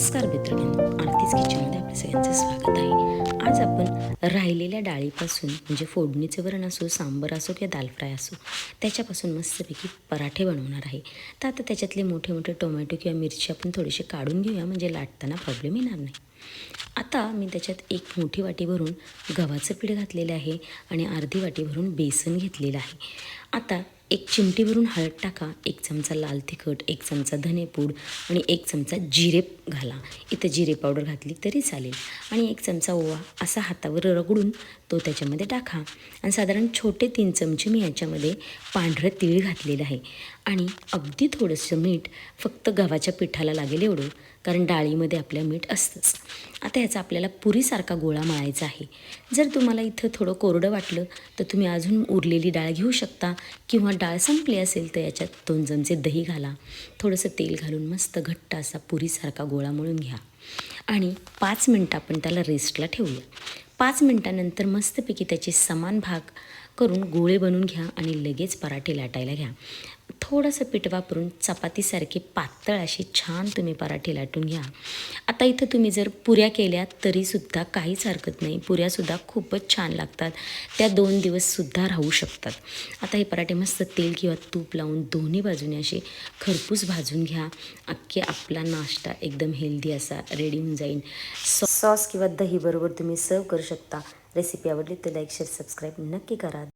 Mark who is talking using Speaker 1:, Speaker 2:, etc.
Speaker 1: नमस्कार मित्रांनो आरतीच किचनमध्ये आपल्या सगळ्यांचे स्वागत आहे. आज आपण राहिलेल्या डाळीपासून म्हणजे फोडणीचे वरण असो सांबर असो किंवा दाल फ्राय असो त्याच्यापासून मस्तपैकी पराठे बनवणार आहे. तर आता त्याच्यातले मोठे मोठे टोमॅटो किंवा मिरची आपण थोडेसे काढून घेऊया म्हणजे लाटताना प्रॉब्लेम येणार नाही. आता मी त्याच्यात एक मोठी वाटी भरून गव्हाचं पीठ घातलेलं आहे आणि अर्धी वाटी भरून बेसन घेतलेलं आहे. आता एक चिमटी भरून हळद टाका एक चमचा लाल तिखट एक चमचा धनेपूड आणि एक चमचा जिरे घाला. इथं जिरे पावडर घातली तरी चालेल. आणि एक चमचा ओवा असा हातावर रगडून तो त्याच्यामध्ये टाका. आणि साधारण छोटे तीन चमचे मी याच्यामध्ये पांढरं तीळ घातलेलं आहे. आणि अगदी थोडंसं मीठ फक्त गव्हाच्या पिठाला लागेल एवढं कारण डाळीमध्ये आपल्या मीठ असतंच. आता ह्याचा आपल्याला पुरीसारखा गोळा मळायचा आहे. जर तुम्हाला इथं थोडं कोरडं वाटलं तर तुम्ही अजून उरलेली डाळ घेऊ शकता किंवा डाळ संपली असेल तर याच्यात दोन चमचे दही घाला. थोडंसं तेल घालून मस्त घट्ट असा पुरीसारखा गोळा मळून घ्या. आणि पाच मिनटं आपण त्याला रेस्टला ठेवूया. पाच मिनटानंतर मस्तपैकी त्याचे समान भाग करून गोळे बनवून घ्या आणि लगेच पराठे लाटायला घ्या. थोडंसं पीठ वापरून चपातीसारखे पातळ असे छान तुम्ही पराठे लाटून घ्या. आता इथं तुम्ही जर पुऱ्या केल्या तरीसुद्धा काहीच हरकत नाही. पुऱ्यासुद्धा खूपच छान लागतात. त्या दोन दिवससुद्धा राहू शकतात. आता हे पराठे मस्त तेल किंवा तूप लावून दोन्ही बाजूने असे खरपूस भाजून घ्या. अख्खे आपला नाश्ता एकदम हेल्दी असा रेडी होऊन जाईल. सॉ सॉस किंवा दही बरोबर तुम्ही सर्व करू शकता. रेसिपी आवडली तर लाईक शेअर सबस्क्राईब नक्की करा.